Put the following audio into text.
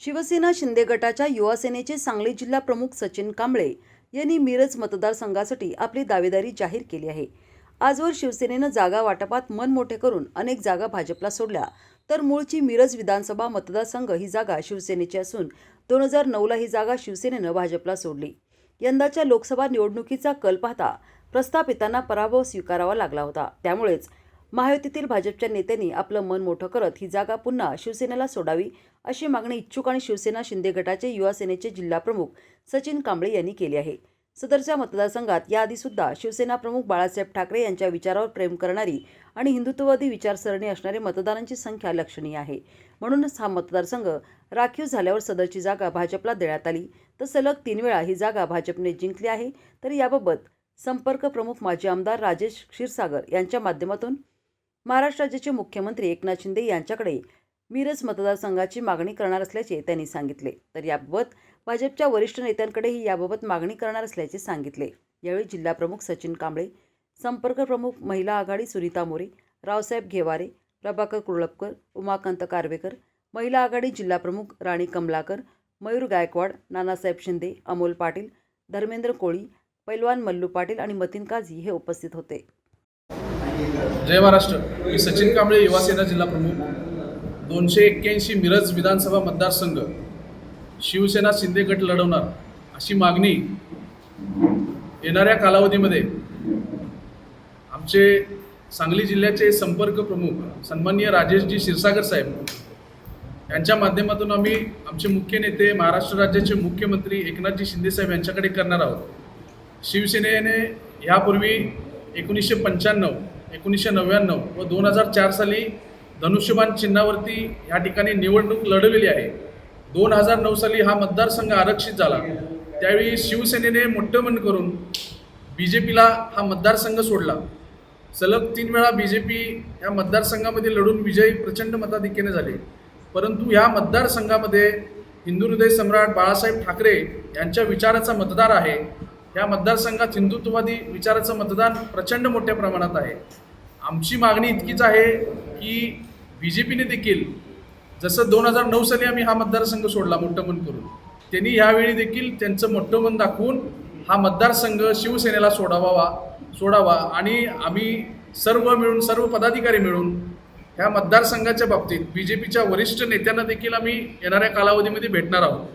शिवसेना शिंदे गटाच्या युवा सेनेचे सांगली जिल्हा प्रमुख सचिन कांबळे यांनी मिरज मतदारसंघासाठी आपली दावेदारी जाहीर केली आहे. आजवर शिवसेनेनं जागा वाटपात मन मोठे करून अनेक जागा भाजपला सोडल्या. तर मूळची मिरज विधानसभा मतदारसंघ ही जागा शिवसेनेची असून दोन हजार नऊला ही जागा शिवसेनेनं भाजपला सोडली. यंदाच्या लोकसभा निवडणुकीचा कल पाहता प्रस्तापितांना पराभव स्वीकारावा लागला होता. त्यामुळेच महायुतीतील भाजपच्या नेत्यांनी आपलं मन मोठं करत ही जागा पुन्हा शिवसेनेला सोडावी अशी मागणी इच्छुक आणि शिवसेना शिंदे गटाचे युवा सेनेचे जिल्हाप्रमुख सचिन कांबळे यांनी केली आहे. सदरच्या मतदारसंघात याआधीसुद्धा शिवसेना प्रमुख बाळासाहेब ठाकरे यांच्या विचारावर प्रेम करणारी आणि हिंदुत्ववादी विचारसरणी असणाऱ्या मतदारांची संख्या लक्षणीय आहे. म्हणूनच हा मतदारसंघ राखीव झाल्यावर सदरची जागा भाजपला देण्यात आली. तर सलग तीन वेळा ही जागा भाजपने जिंकली आहे. तर याबाबत संपर्क प्रमुख माजी आमदार राजेश क्षीरसागर यांच्या माध्यमातून महाराष्ट्र राज्याचे मुख्यमंत्री एकनाथ शिंदे यांच्याकडे मिरज मतदारसंघाची मागणी करणार असल्याचे त्यांनी सांगितले. तर याबाबत भाजपच्या वरिष्ठ नेत्यांकडेही याबाबत मागणी करणार असल्याचे सांगितले. यावेळी जिल्हाप्रमुख सचिन कांबळे संपर्क प्रमुख महिला आघाडी सुनीता मोरे रावसाहेब घेवारे प्रभाकर कुरळपकर उमाकांत कारवेकर महिला आघाडी जिल्हाप्रमुख राणी कमलाकर मयूर गायकवाड नानासाहेब शिंदे अमोल पाटील धर्मेंद्र कोळी पैलवान मल्लू पाटील आणि मतीन काझी हे उपस्थित होते. जय महाराष्ट्र. मी सचिन कांबळे युवासेना जिल्हा प्रमुख. दोनशे एक्क्याऐंशी मिरज विधानसभा मतदारसंघ. शिवसेना शिंदे गट लढवणार अशी मागणी येणाऱ्या कालावधीमध्ये. आमचे सांगली जिल्ह्याचे संपर्क प्रमुख सन्माननीय राजेशजी क्षीरसागर साहेब. यांच्या माध्यमातून आम्ही आमचे मुख्य नेते महाराष्ट्र राज्याचे मुख्यमंत्री एकनाथजी शिंदेसाहेब यांच्याकडे करणार आहोत. शिवसेनेने यापूर्वी एकोणीसशे पंच्याण्णव एकोणीसशे नव्याण्णव व दोन हजार चार साली धनुष्यबाण चिन्हावरती या ठिकाणी निवडणूक लढवलेली आहे. दोन हजार नऊ साली हा मतदारसंघ आरक्षित झाला. त्यावेळी शिवसेनेने मोठं मन करून बी जे पीला हा मतदारसंघ सोडला. सलग तीन वेळा बी जे पी या मतदारसंघामध्ये लढून विजयी प्रचंड मताधिक्याने झाले. परंतु ह्या मतदारसंघामध्ये हिंदू हृदय सम्राट बाळासाहेब ठाकरे यांच्या विचाराचा मतदार आहे. ह्या मतदारसंघात हिंदुत्ववादी विचाराचं मतदान प्रचंड मोठ्या प्रमाणात आहे. आमची मागणी इतकीच आहे की बी जे पीने देखील जसं दोन हजार नऊ साली आम्ही हा मतदारसंघ सोडला मोठं मन करून त्यांनी यावेळी देखील त्यांचं मोठं मन दाखवून हा मतदारसंघ शिवसेनेला सोडावावा सोडावा आणि आम्ही सर्व मिळून सर्व पदाधिकारी मिळून ह्या मतदारसंघाच्या बाबतीत बी जे पीच्या वरिष्ठ नेत्यांना देखील आम्ही येणाऱ्या कालावधीमध्ये भेटणार आहोत.